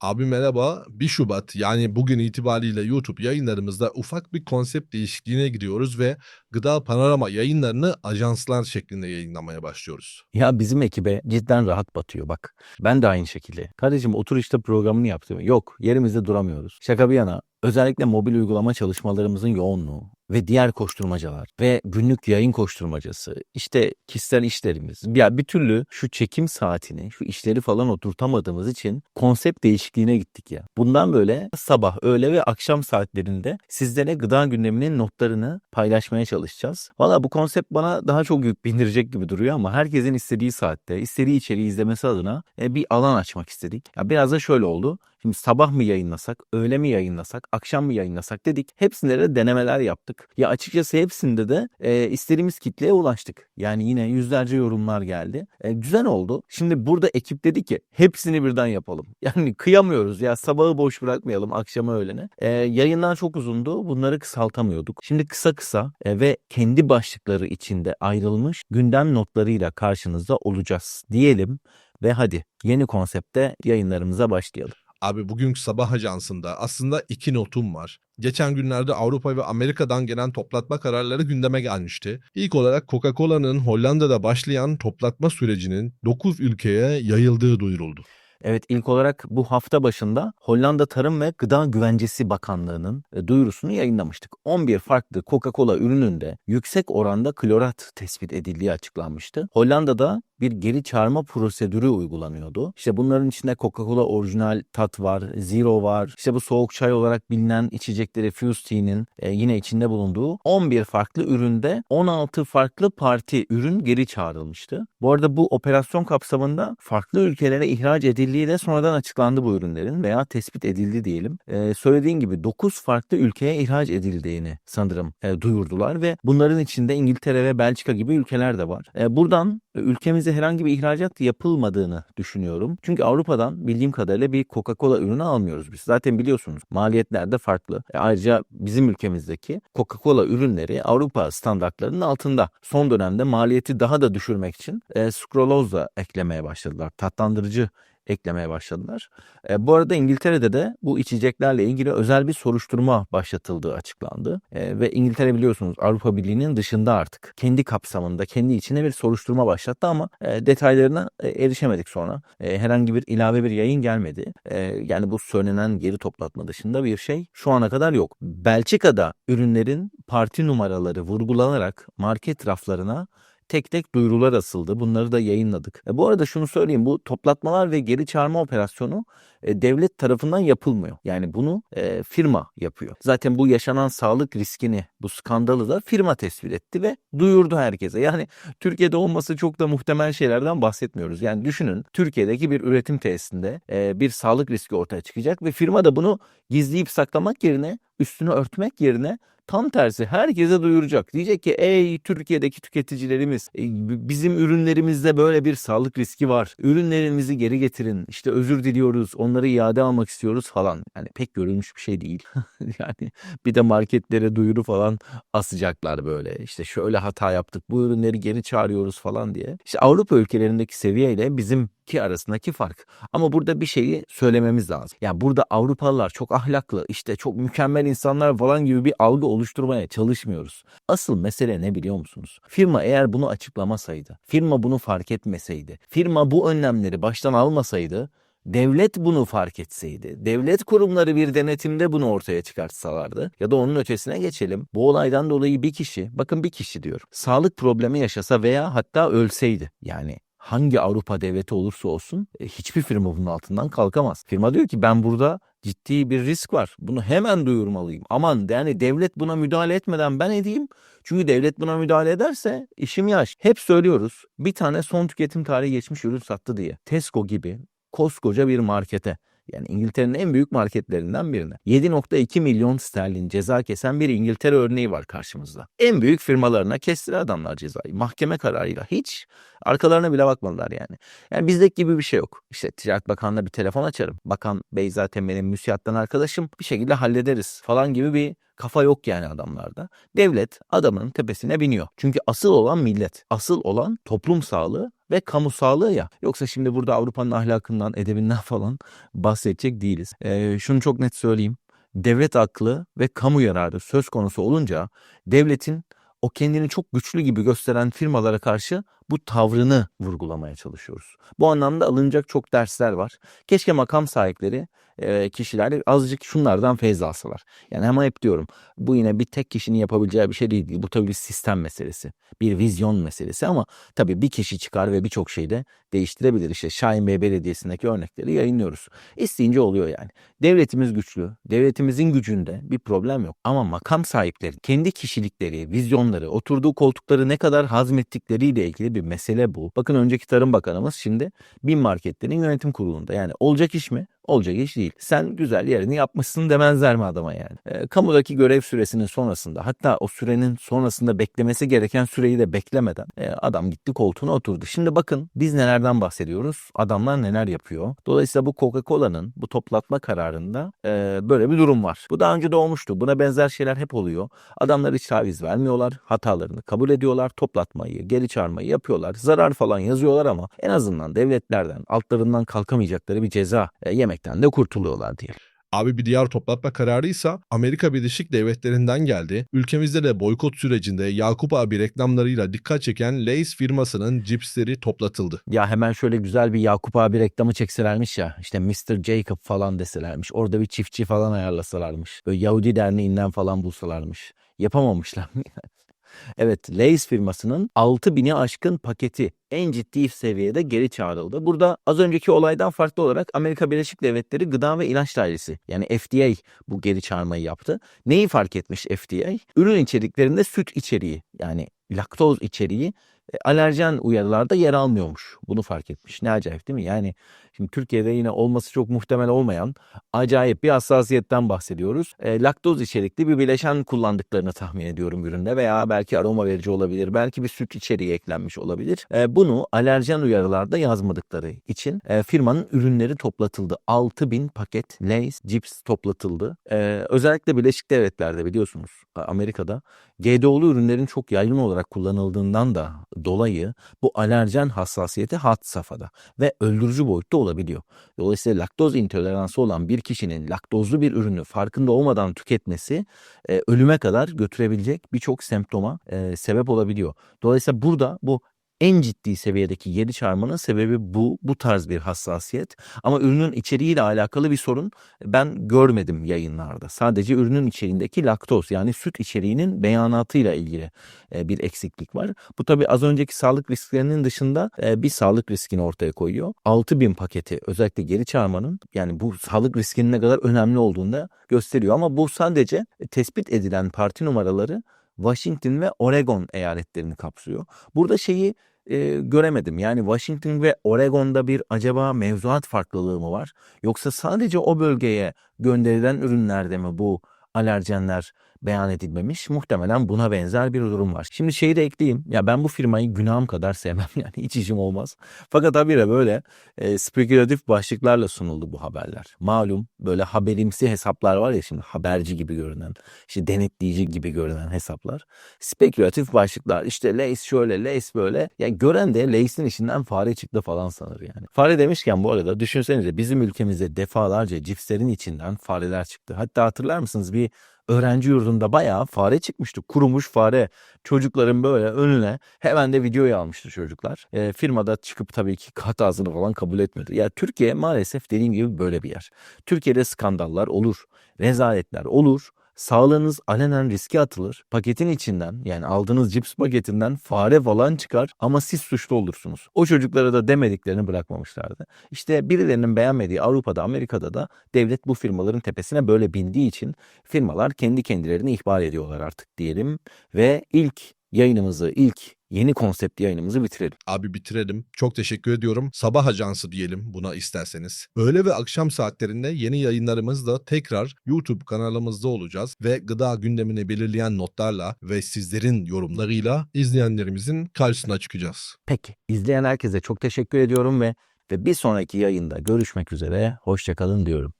Abi merhaba. 1 Şubat yani bugün itibariyle YouTube yayınlarımızda ufak bir konsept değişikliğine gidiyoruz ve Gıda Panorama yayınlarını ajanslar şeklinde yayınlamaya başlıyoruz. Ya bizim ekibe cidden rahat batıyor bak. Ben de aynı şekilde. Kardeşim otur işte programını yaptım. Yok yerimizde duramıyoruz. Şaka bir yana özellikle mobil uygulama çalışmalarımızın yoğunluğu ve diğer koşturmacalar ve günlük yayın koşturmacası işte kişisel işlerimiz ya bir türlü şu çekim saatini şu işleri falan oturtamadığımız için konsept değişikliğine gittik ya. Bundan böyle sabah öğle ve akşam saatlerinde sizlere gıda gündeminin notlarını paylaşmaya çalışacağız. Valla bu konsept bana daha çok yük bindirecek gibi duruyor ama herkesin istediği saatte istediği içeriği izlemesi adına e, bir alan açmak istedik. Ya biraz da şöyle oldu. Şimdi sabah mı yayınlasak, öğle mi yayınlasak, akşam mı yayınlasak dedik. Hepsinde de denemeler yaptık. Ya açıkçası hepsinde de e, istediğimiz kitleye ulaştık. Yani yine yüzlerce yorumlar geldi. E, güzel oldu. Şimdi burada ekip dedi ki hepsini birden yapalım. Yani kıyamıyoruz ya sabahı boş bırakmayalım akşama öğlene. E, yayınlar çok uzundu. Bunları kısaltamıyorduk. Şimdi kısa kısa e, ve kendi başlıkları içinde ayrılmış gündem notlarıyla karşınızda olacağız diyelim. Ve hadi yeni konsepte yayınlarımıza başlayalım. Abi bugünkü sabah ajansında aslında iki notum var. Geçen günlerde Avrupa ve Amerika'dan gelen toplatma kararları gündeme gelmişti. İlk olarak Coca-Cola'nın Hollanda'da başlayan toplatma sürecinin 9 ülkeye yayıldığı duyuruldu. Evet ilk olarak bu hafta başında Hollanda Tarım ve Gıda Güvencesi Bakanlığı'nın e, duyurusunu yayınlamıştık. 11 farklı Coca-Cola ürününde yüksek oranda klorat tespit edildiği açıklanmıştı. Hollanda'da bir geri çağırma prosedürü uygulanıyordu. İşte bunların içinde Coca-Cola orijinal tat var, Zero var. İşte bu soğuk çay olarak bilinen içecekleri Fuse Tea'nin e, yine içinde bulunduğu 11 farklı üründe 16 farklı parti ürün geri çağrılmıştı. Bu arada bu operasyon kapsamında farklı ülkelere ihraç edildiği de sonradan açıklandı bu ürünlerin veya tespit edildi diyelim. E, söylediğin gibi 9 farklı ülkeye ihraç edildiğini sanırım e, duyurdular ve bunların içinde İngiltere ve Belçika gibi ülkeler de var. E, buradan ülkemize herhangi bir ihracat yapılmadığını düşünüyorum. Çünkü Avrupa'dan bildiğim kadarıyla bir Coca-Cola ürünü almıyoruz biz. Zaten biliyorsunuz maliyetler de farklı. E ayrıca bizim ülkemizdeki Coca-Cola ürünleri Avrupa standartlarının altında. Son dönemde maliyeti daha da düşürmek için e, sukroloza eklemeye başladılar. Tatlandırıcı eklemeye başladılar. E, bu arada İngiltere'de de bu içeceklerle ilgili özel bir soruşturma başlatıldığı açıklandı. E, ve İngiltere biliyorsunuz Avrupa Birliği'nin dışında artık kendi kapsamında, kendi içine bir soruşturma başlattı ama e, detaylarına e, erişemedik sonra. E, herhangi bir ilave bir yayın gelmedi. E, yani bu söylenen geri toplatma dışında bir şey şu ana kadar yok. Belçika'da ürünlerin parti numaraları vurgulanarak market raflarına tek tek duyurular asıldı. Bunları da yayınladık. E, bu arada şunu söyleyeyim bu toplatmalar ve geri çağırma operasyonu e, devlet tarafından yapılmıyor. Yani bunu e, firma yapıyor. Zaten bu yaşanan sağlık riskini, bu skandalı da firma tespit etti ve duyurdu herkese. Yani Türkiye'de olması çok da muhtemel şeylerden bahsetmiyoruz. Yani düşünün Türkiye'deki bir üretim tesisinde e, bir sağlık riski ortaya çıkacak ve firma da bunu gizleyip saklamak yerine üstünü örtmek yerine Tam tersi herkese duyuracak. Diyecek ki ey Türkiye'deki tüketicilerimiz e, bizim ürünlerimizde böyle bir sağlık riski var. Ürünlerimizi geri getirin. İşte özür diliyoruz. Onları iade almak istiyoruz falan. Yani pek görülmüş bir şey değil. yani bir de marketlere duyuru falan asacaklar böyle. İşte şöyle hata yaptık. Bu ürünleri geri çağırıyoruz falan diye. İşte Avrupa ülkelerindeki seviyeyle bizim ki arasındaki fark. Ama burada bir şeyi söylememiz lazım. Yani burada Avrupalılar çok ahlaklı, işte çok mükemmel insanlar falan gibi bir algı oluşturmaya çalışmıyoruz. Asıl mesele ne biliyor musunuz? Firma eğer bunu açıklamasaydı, firma bunu fark etmeseydi, firma bu önlemleri baştan almasaydı devlet bunu fark etseydi, devlet kurumları bir denetimde bunu ortaya çıkartsalardı ya da onun ötesine geçelim. Bu olaydan dolayı bir kişi, bakın bir kişi diyor, sağlık problemi yaşasa veya hatta ölseydi yani hangi Avrupa devleti olursa olsun e, hiçbir firma bunun altından kalkamaz. Firma diyor ki ben burada ciddi bir risk var. Bunu hemen duyurmalıyım. Aman yani devlet buna müdahale etmeden ben edeyim. Çünkü devlet buna müdahale ederse işim yaş. Hep söylüyoruz bir tane son tüketim tarihi geçmiş ürün sattı diye. Tesco gibi koskoca bir markete yani İngiltere'nin en büyük marketlerinden birine. 7.2 milyon sterlin ceza kesen bir İngiltere örneği var karşımızda. En büyük firmalarına kestire adamlar cezayı. Mahkeme kararıyla hiç arkalarına bile bakmadılar yani. Yani bizdeki gibi bir şey yok. İşte Ticaret Bakanı'na bir telefon açarım. Bakan Bey zaten benim müsiyattan arkadaşım bir şekilde hallederiz falan gibi bir kafa yok yani adamlarda. Devlet adamın tepesine biniyor. Çünkü asıl olan millet, asıl olan toplum sağlığı ve kamu sağlığı ya. Yoksa şimdi burada Avrupa'nın ahlakından, edebinden falan bahsedecek değiliz. Ee, şunu çok net söyleyeyim. Devlet aklı ve kamu yararı söz konusu olunca devletin o kendini çok güçlü gibi gösteren firmalara karşı bu tavrını vurgulamaya çalışıyoruz. Bu anlamda alınacak çok dersler var. Keşke makam sahipleri e, azıcık şunlardan feyz alsalar. Yani ama hep diyorum bu yine bir tek kişinin yapabileceği bir şey değil. Bu tabii bir sistem meselesi. Bir vizyon meselesi ama tabii bir kişi çıkar ve birçok şeyi de değiştirebilir. İşte Şahin Bey Belediyesi'ndeki örnekleri yayınlıyoruz. İsteyince oluyor yani. Devletimiz güçlü. Devletimizin gücünde bir problem yok. Ama makam sahipleri kendi kişilikleri, vizyonları, oturduğu koltukları ne kadar hazmettikleriyle ilgili bir mesele bu. Bakın önceki Tarım Bakanımız şimdi bin marketlerin yönetim kurulunda. Yani olacak iş mi? Olacak iş değil. Sen güzel yerini yapmışsın demezler mi adama yani? E, kamudaki görev süresinin sonrasında hatta o sürenin sonrasında beklemesi gereken süreyi de beklemeden e, adam gitti koltuğuna oturdu. Şimdi bakın biz nelerden bahsediyoruz? Adamlar neler yapıyor? Dolayısıyla bu Coca-Cola'nın bu toplatma kararında e, böyle bir durum var. Bu daha önce de olmuştu. Buna benzer şeyler hep oluyor. Adamlar hiç taviz vermiyorlar. Hatalarını kabul ediyorlar. Toplatmayı, geri çağırmayı yapıyorlar. Zarar falan yazıyorlar ama en azından devletlerden altlarından kalkamayacakları bir ceza e, yemekten de kurtuluyorlar diye. Abi bir diğer toplatma kararı ise Amerika Birleşik Devletleri'nden geldi. Ülkemizde de boykot sürecinde Yakup abi reklamlarıyla dikkat çeken Lay's firmasının cipsleri toplatıldı. Ya hemen şöyle güzel bir Yakup abi reklamı çekselermiş ya. işte Mr. Jacob falan deselermiş. Orada bir çiftçi falan ayarlasalarmış. Böyle Yahudi derneğinden falan bulsalarmış. Yapamamışlar. Evet, Lay's firmasının 6000'i aşkın paketi en ciddi seviyede geri çağrıldı. Burada az önceki olaydan farklı olarak Amerika Birleşik Devletleri Gıda ve İlaç Dairesi yani FDA bu geri çağırmayı yaptı. Neyi fark etmiş FDA? Ürün içeriklerinde süt içeriği yani laktoz içeriği e, alerjen uyarılarda yer almıyormuş. Bunu fark etmiş. Ne acayip değil mi? Yani şimdi Türkiye'de yine olması çok muhtemel olmayan acayip bir hassasiyetten bahsediyoruz. E, laktoz içerikli bir bileşen kullandıklarını tahmin ediyorum üründe veya belki aroma verici olabilir. Belki bir süt içeriği eklenmiş olabilir. E, bunu alerjen uyarılarda yazmadıkları için e, firmanın ürünleri toplatıldı. 6000 paket Lay's cips toplatıldı. E, özellikle Birleşik Devletler'de biliyorsunuz Amerika'da GDO'lu ürünlerin çok yaygın olarak kullanıldığından da dolayı bu alerjen hassasiyeti had safhada ve öldürücü boyutta olabiliyor. Dolayısıyla laktoz intoleransı olan bir kişinin laktozlu bir ürünü farkında olmadan tüketmesi e, ölüme kadar götürebilecek birçok semptoma e, sebep olabiliyor. Dolayısıyla burada bu en ciddi seviyedeki geri çağırmanın sebebi bu, bu tarz bir hassasiyet. Ama ürünün içeriğiyle alakalı bir sorun ben görmedim yayınlarda. Sadece ürünün içeriğindeki laktoz yani süt içeriğinin beyanatıyla ilgili e, bir eksiklik var. Bu tabii az önceki sağlık risklerinin dışında e, bir sağlık riskini ortaya koyuyor. 6000 paketi özellikle geri çağırmanın yani bu sağlık riskinin ne kadar önemli olduğunu da gösteriyor. Ama bu sadece tespit edilen parti numaraları Washington ve Oregon eyaletlerini kapsıyor. Burada şeyi e, göremedim. Yani Washington ve Oregon'da bir acaba mevzuat farklılığı mı var? Yoksa sadece o bölgeye gönderilen ürünlerde mi bu alerjenler beyan edilmemiş? Muhtemelen buna benzer bir durum var. Şimdi şeyi de ekleyeyim. Ya ben bu firmayı günahım kadar sevmem yani hiç işim olmaz. Fakat habire böyle e, spekülatif başlıklarla sunuldu bu haberler. Malum böyle haberimsi hesaplar var ya şimdi haberci gibi görünen, işte denetleyici gibi görünen hesaplar. Spekülatif başlıklar işte Lace şöyle, Lace böyle. Ya gören de Lace'in işinden fare çıktı falan sanır yani. Fare demişken bu arada düşünsenize bizim ülkemizde defalarca cipslerin içinden fareler çıktı. Hatta hatırlar mısınız bir öğrenci yurdunda bayağı fare çıkmıştı. Kurumuş fare. Çocukların böyle önüne hemen de videoyu almıştı çocuklar. E, firmada çıkıp tabii ki hatasını falan kabul etmedi. Ya Türkiye maalesef dediğim gibi böyle bir yer. Türkiye'de skandallar olur, rezaletler olur. Sağlığınız alenen riske atılır. Paketin içinden yani aldığınız cips paketinden fare falan çıkar ama siz suçlu olursunuz. O çocuklara da demediklerini bırakmamışlardı. İşte birilerinin beğenmediği Avrupa'da Amerika'da da devlet bu firmaların tepesine böyle bindiği için firmalar kendi kendilerini ihbar ediyorlar artık diyelim. Ve ilk yayınımızı ilk yeni konsept yayınımızı bitirelim. Abi bitirelim. Çok teşekkür ediyorum. Sabah ajansı diyelim buna isterseniz. Öğle ve akşam saatlerinde yeni yayınlarımızda tekrar YouTube kanalımızda olacağız ve gıda gündemini belirleyen notlarla ve sizlerin yorumlarıyla izleyenlerimizin karşısına çıkacağız. Peki izleyen herkese çok teşekkür ediyorum ve ve bir sonraki yayında görüşmek üzere. Hoşçakalın diyorum.